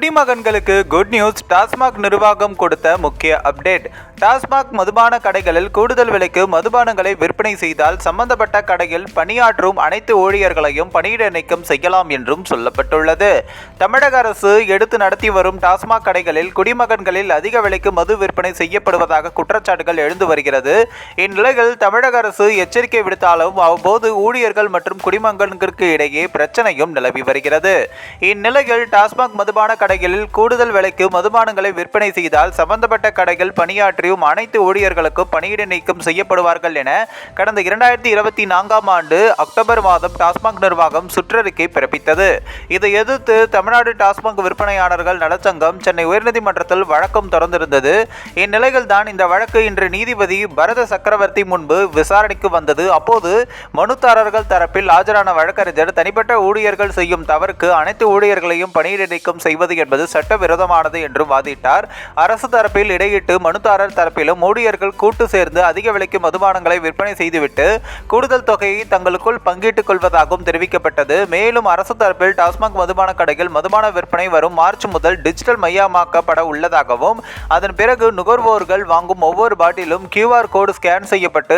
குடிமகன்களுக்கு good news TASMAC நிர்வாகம் கொடுத்த முக்கிய அப்டேட் டாஸ்மாக் மதுபான கடைகளில் கூடுதல் விலைக்கு மதுபானங்களை விற்பனை செய்தால் சம்பந்தப்பட்ட கடையில் பணியாற்றும் அனைத்து ஊழியர்களையும் பணியிட நீக்கம் செய்யலாம் என்றும் சொல்லப்பட்டுள்ளது. தமிழக அரசு எடுத்து நடத்தி வரும் டாஸ்மாக் கடைகளில் குடிமகன்களில் அதிக விலைக்கு மது விற்பனை செய்யப்படுவதாக குற்றச்சாட்டுகள் எழுந்து வருகிறது. இந்நிலையில் தமிழக அரசு எச்சரிக்கை விடுத்தாலும் அவ்வப்போது ஊழியர்கள் மற்றும் குடிமகன்களுக்கு இடையே பிரச்சனையும் நிலவி வருகிறது. இந்நிலையில் டாஸ்மாக் மதுபான கடைகளில் கூடுதல் விலைக்கு மதுபானங்களை விற்பனை செய்தால் சம்பந்தப்பட்ட கடைகள் பணியாற்றியும் அனைத்து ஊழியர்களுக்கும் பணியிட நீக்கம் செய்யப்படுவார்கள் என கடந்த இரண்டாயிரத்தி இருபத்தி நான்காம் ஆண்டு அக்டோபர் மாதம் டாஸ்மாக் நிர்வாகம் சுற்றறிக்கை பிறப்பித்தது. இதை எதிர்த்து தமிழ்நாடு டாஸ்மாக் விற்பனையாளர்கள் நலச்சங்கம் சென்னை உயர்நீதிமன்றத்தில் வழக்கம் தொடர்ந்திருந்தது. இந்நிலையில் தான் இந்த வழக்கு இன்று நீதிபதி பரத சக்கரவர்த்தி முன்பு விசாரணைக்கு வந்தது. அப்போது மனுதாரர்கள் தரப்பில் ஆஜரான வழக்கறிஞர் தனிப்பட்ட ஊழியர்கள் செய்யும் தவறுக்கு அனைத்து ஊழியர்களையும் பணியிட நீக்கம் செய்வது என்பது சட்டவிரோதமானது என்றும் வாதிட்டார். அரசு தரப்பில் இடையிட்டு மனுதாரர் தரப்பிலும் ஊழியர்கள் கூட்டு சேர்ந்து அதிக விலைக்கு மதுபானங்களை விற்பனை செய்துவிட்டு கூடுதல் தொகையை தங்களுக்குள் பங்கிட்டுக் கொள்வதாகவும் தெரிவிக்கப்பட்டது. மேலும் அரசு தரப்பில் டாஸ்மாக் மதுபான கடைகள் மதுபான விற்பனை வரும் மார்ச் முதல் டிஜிட்டல் மையமாக்கப்பட உள்ளதாகவும் அதன் பிறகு நுகர்வோர்கள் வாங்கும் ஒவ்வொரு பாட்டிலும் கியூஆர் கோடு ஸ்கேன் செய்யப்பட்டு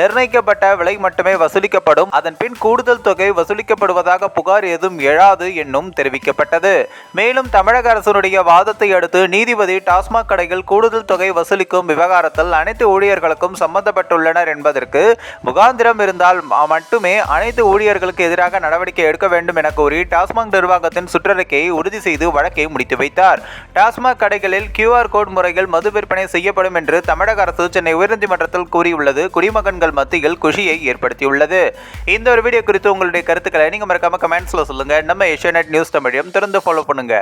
நிர்ணயிக்கப்பட்ட விலை மட்டுமே வசூலிக்கப்படும். அதன் பின் கூடுதல் தொகை வசூலிக்கப்படுவதாக புகார் ஏதும் எழாது என்னும் தெரிவிக்கப்பட்டது. மேலும் தமிழக அரசினுடைய வாதத்தை அடுத்து நீதிபதி டாஸ்மாக் கடையில் கூடுதல் தொகை வசூலிக்கும் விவகாரத்தில் அனைத்து ஊழியர்களுக்கும் சம்பந்தப்பட்டுள்ளனர் என்பதற்கு முகாந்திரம் இருந்தால் மட்டுமே அனைத்து ஊழியர்களுக்கு எதிராக நடவடிக்கை எடுக்க வேண்டும் என கூறி டாஸ்மாக் நிர்வாகத்தின் சுற்றறிக்கையை உறுதி செய்து வழக்கை முடித்து வைத்தார். டாஸ்மாக் கடைகளில் கியூஆர் கோட் முறையில் மது விற்பனை செய்யப்படும் என்று தமிழக அரசு சென்னை உயர்நீதிமன்றத்தில் கூறியுள்ளது. குடிமகன்கள் மத்தியில் குஷியை ஏற்படுத்தியுள்ளது. இந்த ஒரு வீடியோ குறித்து உங்களுடைய கருத்துக்களை நீங்க மறக்காம கமெண்ட்ஸ்ல சொல்லுங்க. நம்ம ஏஷியா நியூஸ் தமிழையும் திறந்து ஃபாலோ பண்ணுங்க.